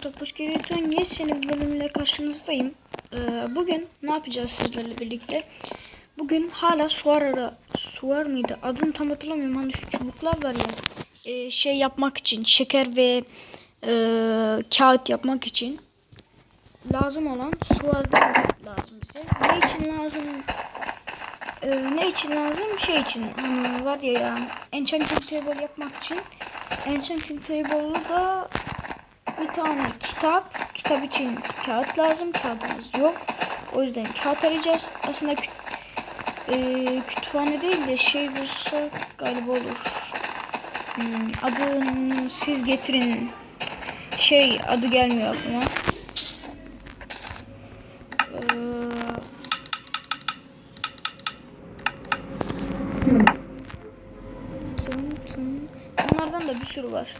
Topuz Geriton yeni bir bölümle karşınızdayım. Ee, bugün ne yapacağız sizlerle birlikte? Bugün hala suar suar mıydı? Adını tam hatırlamıyorum. Hani şu çubuklar var ya. e, şey yapmak için, şeker ve e, kağıt yapmak için lazım olan suardan lazım bize. Ne için lazım? Ee, ne için lazım? Şey için. Hani var ya ya. Enchanting table yapmak için. Enchanting table'ı da bir tane kitap. Kitap için kağıt lazım. Kağıdımız yok. O yüzden kağıt arayacağız. Aslında kü e, kütüphane değil de şey bulsak galiba olur. Hmm, adını siz getirin. Şey adı gelmiyor aklıma. Tın. Bunlardan da bir sürü var.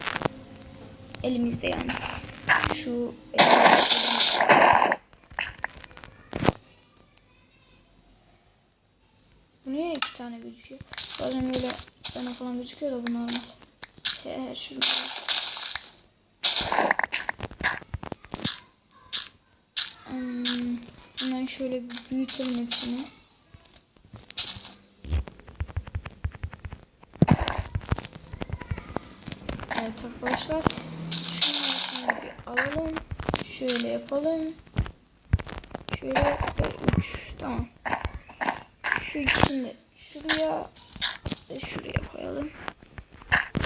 Elimizde yani. Şu Bu niye iki tane gözüküyor? Bazen böyle iki tane falan gözüküyor da bu normal. He he şunu. Hmm, hemen şöyle büyütelim hepsini. Evet arkadaşlar. Alalım. Şöyle yapalım. Şöyle ve uç. Tamam. Şu ikisini de şuraya ve şuraya koyalım.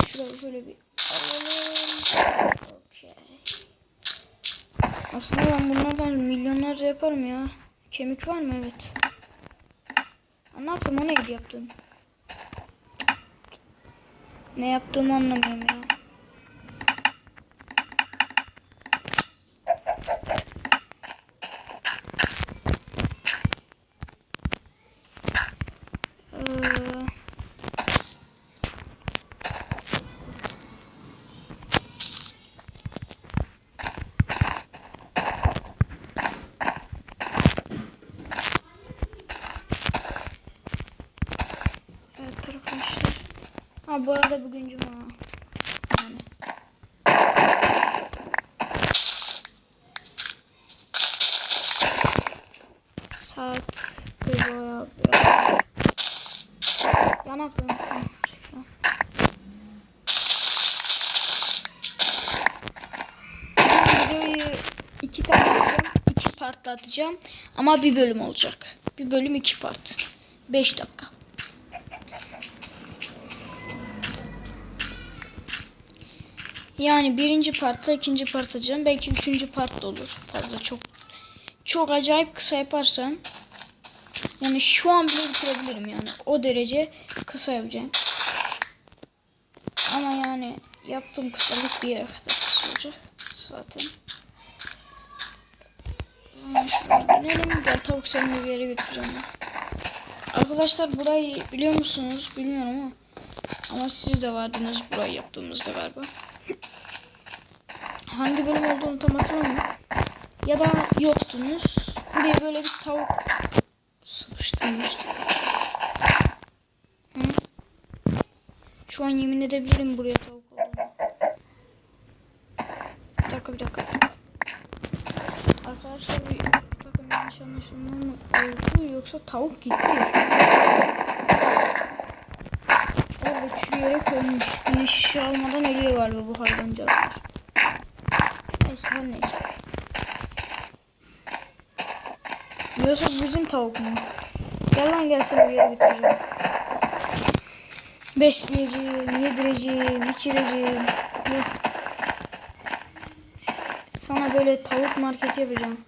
Şuraya şöyle bir alalım. Okey. Aslında ben bunlardan milyonlarca yaparım ya. Kemik var mı? Evet. Ne yaptım? O neydi yaptım? Ne yaptığımı anlamıyorum ya. Ee, Evet arkadaşlar. Bu arada bugün cuma. Yani. Saat bayağı biraz. Ya ne yaptım? Ha, falan. Bu videoyu iki tane atacağım. iki partta atacağım. Ama bir bölüm olacak. Bir bölüm iki part. Beş dakika. Yani birinci partta ikinci part atacağım. Belki üçüncü part da olur. Fazla çok çok acayip kısa yaparsan yani şu an bile bitirebilirim yani. O derece kısa yapacağım. Ama yani yaptığım kısalık bir yere kadar kısa olacak zaten. Yani şuraya binelim. Gel tavuk seni bir yere götüreceğim ben. Arkadaşlar burayı biliyor musunuz? Bilmiyorum ama. Ama siz de vardınız burayı yaptığımızda galiba. Hangi bölüm olduğunu tam hatırlamıyorum. Ya da yoktunuz. Buraya böyle bir tavuk sıkıştırmıştı. Hı? Şu an yemin edebilirim buraya tavuk olduğunu. Bir dakika bir dakika. Arkadaşlar bir takım yanlış anlaşılma mı oldu yoksa tavuk gitti. Orada çürüyerek ışığı almadan ölüyor galiba bu hayvancağızlar. Neyse her neyse. Yusuf bizim tavuk mu? Gel lan gel bir yere götüreceğim. Besleyeceğim, yedireceğim, içireceğim. Gel. Sana böyle tavuk marketi yapacağım.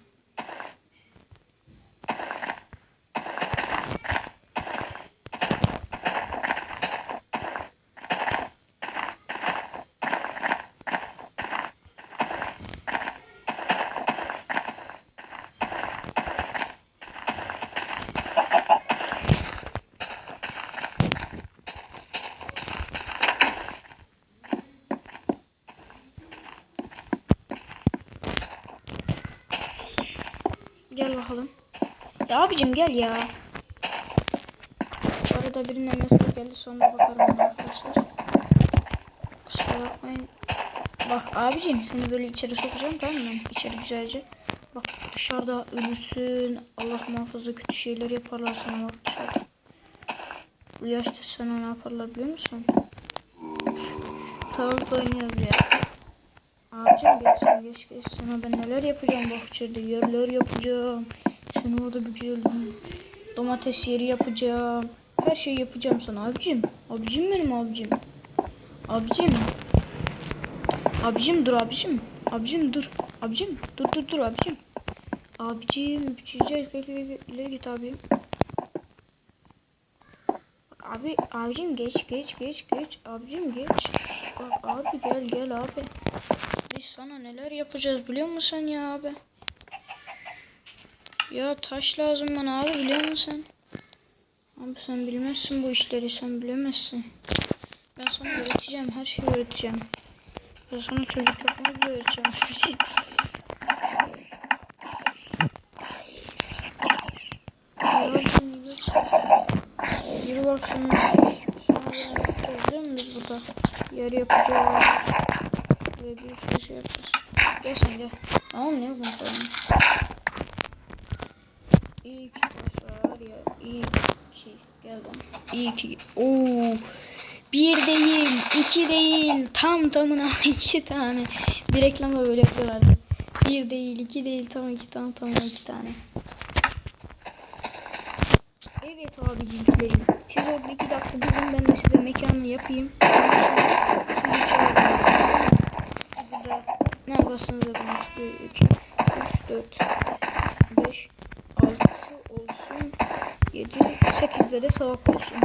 Gel bakalım. Ya abicim gel ya. Arada birine mesaj geldi sonra bakarım arkadaşlar. Kusura bakmayın. Bak abicim seni böyle içeri sokacağım tamam mı? İçeri güzelce. Bak dışarıda ölürsün. Allah muhafaza kötü şeyler yaparlar sana bak dışarıda. Bu yaşta sana ne yaparlar biliyor musun? Tavukla oynuyoruz ya. Abicim geç sen geç geç. Sana ben neler yapacağım bak içeride yerler yapacağım. Sana orada güzel domates yeri yapacağım. Her şeyi yapacağım sana abicim. Abicim benim abicim. Abicim. Abicim dur abicim. Abicim dur. Abicim dur dur dur abicim. Abicim gel. İleri git abim. Bak abi abicim geç geç geç geç. Abicim geç. Bak abi gel gel abi. Sana neler yapacağız biliyor musun ya abi? Ya taş lazım bana abi biliyor musun? Abi sen bilmezsin bu işleri sen bilemezsin. Ben sana öğreteceğim her şeyi öğreteceğim. Ben sana çocuk yapmayı bile öğreteceğim. Yürü bak şimdi. Sonra yapacağız değil mi biz burada? Yer yapacağız. Ve bir sürü şey yapacağız. Gel sen gel. Ne bu tamam. İyi ki taş var ya. İyi ki. Gel bana. İyi ki. Oo. Bir değil, iki değil, tam tamına iki tane. Bir reklamda böyle yapıyorlardı. Bir değil, iki değil, tam iki, tam tamına iki tane. Evet abiciklerim. Siz orada iki dakika bizim ben de size mekanını yapayım. İçeri alayım. Burada ne yaparsınız yapın artık. 1, 2, 3, 4, 5, 6 olsun. 7, 8'de de savak olsun.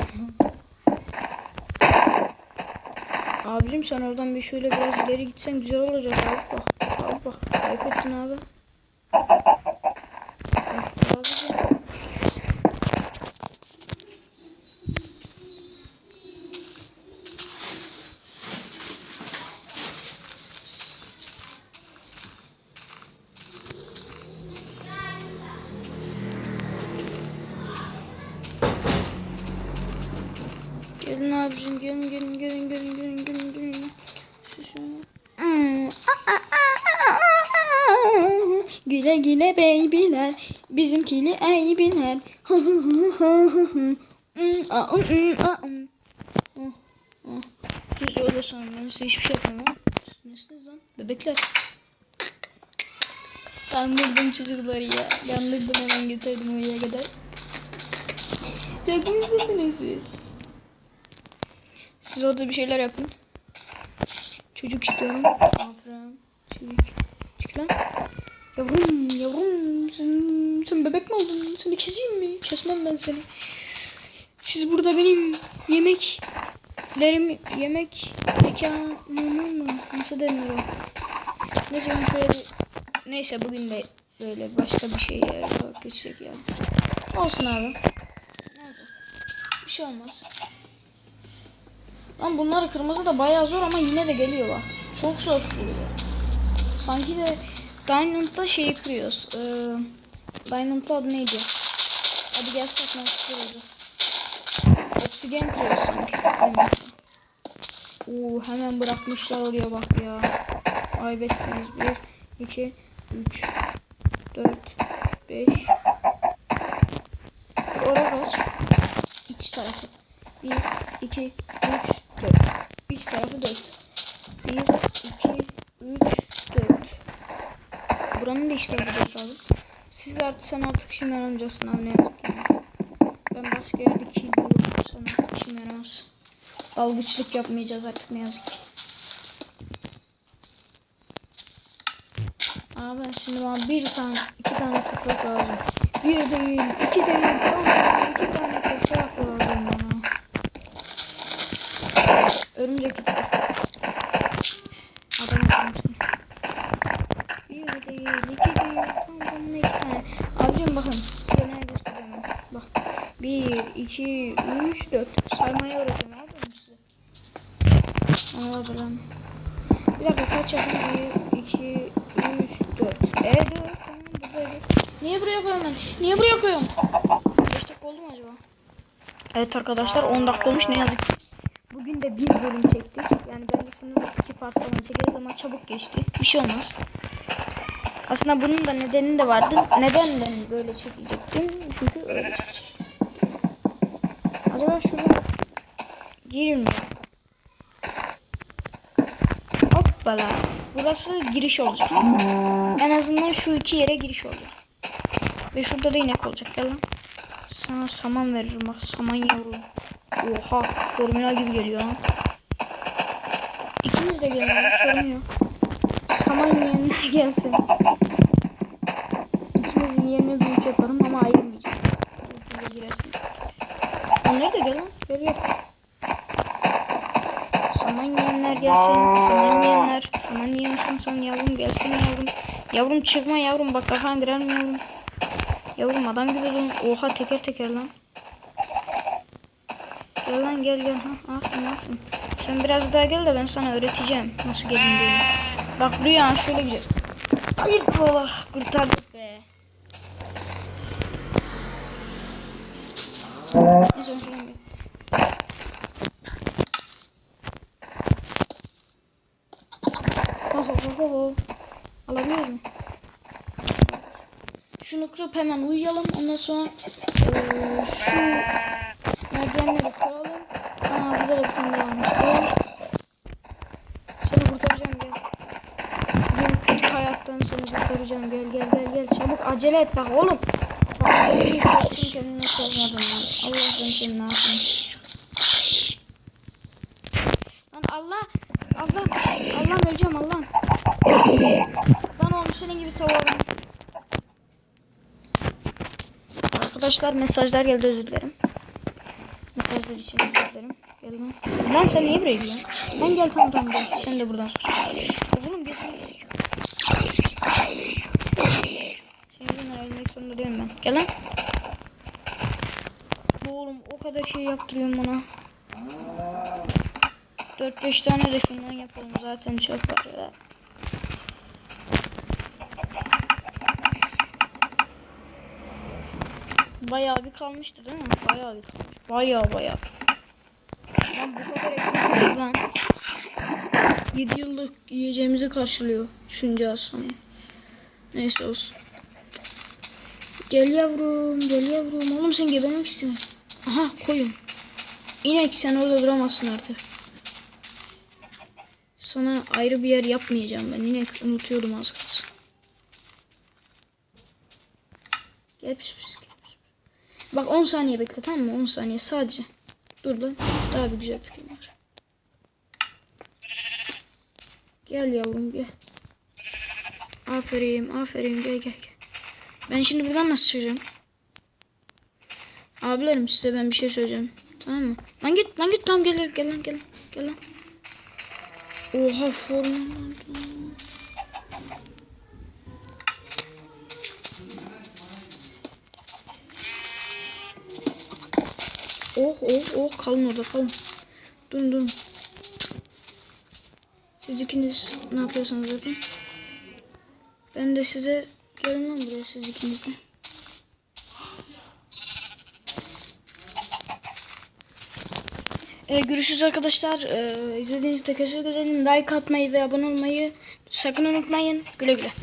Abicim sen oradan bir şöyle biraz ileri gitsen güzel olacak abi bak. Abi bak. Ayıp ettin abi. Abicim gelin gelin gelin gelin gelin gelin gelin. Susun. Hmm. Güle güle beybiler bizimkili eybiler. Siz öyle size hiçbir şey yapamam. Nesiniz lan? Bebekler. Kandırdım çocukları ya. Kandırdım hemen getirdim oraya kadar. Çok mu üzüldünüz siz? Siz orada bir şeyler yapın. Çocuk istiyorum. Aferin. Çocuk. Çık lan. Yavrum yavrum sen, sen bebek mi oldun? Seni keseyim mi? Kesmem ben seni. Siz burada benim yemeklerim yemek mekanımı mı? Nasıl denir o? Neyse şöyle Neyse bugün de böyle başka bir şey geçecek ya. Olsun abi. Ne olacak? Bir şey olmaz. Lan bunlar kırmızı da bayağı zor ama yine de geliyor bak. Çok zor buluyor. Sanki de Diamond'da şeyi kırıyoruz. Ee, Diamond'da adı neydi? Hadi gel saklan kırıyoruz. Obsidian kırıyoruz sanki. Oo, hemen bırakmışlar oraya bak ya. Ayıp ettiniz. 1, 2, 3, 4, 5. Oraya kaç? İç tarafı. 1, 2, 3, 4. İç tarafı 4. 1, 2, 3, 4. Buranın da işte burada lazım. Siz artık sen artık işime yaramayacaksın abi ne yazık ki. Ben başka yerde kill bulurum. Sen artık işime yaramaz. Dalgıçlık yapmayacağız artık ne yazık ki. Abi şimdi bana bir tane, iki tane toprak lazım. Bir değil, iki değil, tam iki tane Örümcek. Adam seni. Bir değil, iki değil, tam tamına iki tane. Abicim bakın, size ne göstereceğim ben. Bak. Bir, iki, üç, dört. Saymayı öğreteceğim abi ben size. Anladım lan. Bir dakika kaç yapayım? Bir, iki, üç, dört. Evet dört. Tamam buradaydı. Niye buraya koyuyorum ben? Niye buraya koyuyorum? 5 dakika oldu mu acaba? Evet arkadaşlar 10 dakika olmuş ne yazık ki. Bugün de bir bölüm çektik. Yani ben de aslında iki part falan çekeriz ama çabuk geçti. Bir şey olmaz. Aslında bunun da nedeni de vardı. Neden ben böyle çekecektim? Çünkü öyle çekecektim. Acaba şuraya girir mi? Hoppala. Burası giriş olacak. En azından şu iki yere giriş olacak. Ve şurada da inek olacak. Gel lan. Sana saman veririm bak. Saman yavrum. Oha. Formula gibi geliyor lan. İkimiz de gelelim. Sorun yok. Saman yiyenler gelsin. İkinizin yerini büyük yaparım ama ayırmayacağım. Siz girersiniz. Da gel lan. Gel gel. Saman yiyenler gelsin. Saman yiyenler. Saman yiyorsun sen yavrum gelsin yavrum. Yavrum çıkma yavrum bak kafan girer yavrum? Yavrum adam gibi dur. Oha teker teker lan. Gel lan gel gel. Ha, aferin aferin. Sen biraz daha gel de ben sana öğreteceğim nasıl gelindiğini. Bak buraya şöyle gidiyor. Ay baba kurtardık be. Neyse muyum? Şunu kırıp hemen uyuyalım. Ondan sonra eee, şu merdivenleri koyalım. Aa burada da bir tane varmış. Koyalım. Seni kurtaracağım gel. Bu kötü hayattan seni kurtaracağım. Gel gel gel gel. Çabuk acele et bak oğlum. Bak bir soktum kendime sormadım lan. Allah ben seni ne yapayım. Lan Allah. Allah. Allah'ım öleceğim Allah'ım. Lan oğlum senin gibi tavuğum. Arkadaşlar mesajlar geldi özür dilerim. Mesajlar için özür dilerim. Gel lan. Lan sen niye buraya gidiyorsun? Lan gel tamam tamam gel. Sen de buradan sor. Oğlum sen. Senin yüzünden ölmek zorunda değilim ben. Gel lan. Oğlum o kadar şey yaptırıyorum bana. 4-5 tane de şundan yapalım zaten çok var ya. Bayağı bir kalmıştı değil mi? Bayağı bir kalmış. Bayağı bayağı. Lan bu kadar ekmek lan. 7 yıllık yiyeceğimizi karşılıyor. Düşünce aslında. Neyse olsun. Gel yavrum, gel yavrum. Oğlum sen gebermek istiyorsun. Aha koyun. İnek sen orada duramazsın artık. Sana ayrı bir yer yapmayacağım ben. İnek unutuyordum az kalsın. Gel pis pis. Bak 10 saniye bekle tamam mı? 10 saniye sadece. Dur lan. Daha bir güzel fikrim var. Gel yavrum gel. Aferin aferin gel gel gel. Ben şimdi buradan nasıl çıkacağım? Abilerim size ben bir şey söyleyeceğim. Tamam mı? Lan git lan git tamam gel gel gel lan gel. Gel lan. Oha formül. Oh oh oh kalın orada kalın. Durun durun. Siz ikiniz ne yapıyorsunuz zaten? Ben de size gelin lan buraya siz ikiniz de. Ee, görüşürüz arkadaşlar. Ee, izlediğiniz için teşekkür ederim. Like atmayı ve abone olmayı sakın unutmayın. Güle güle.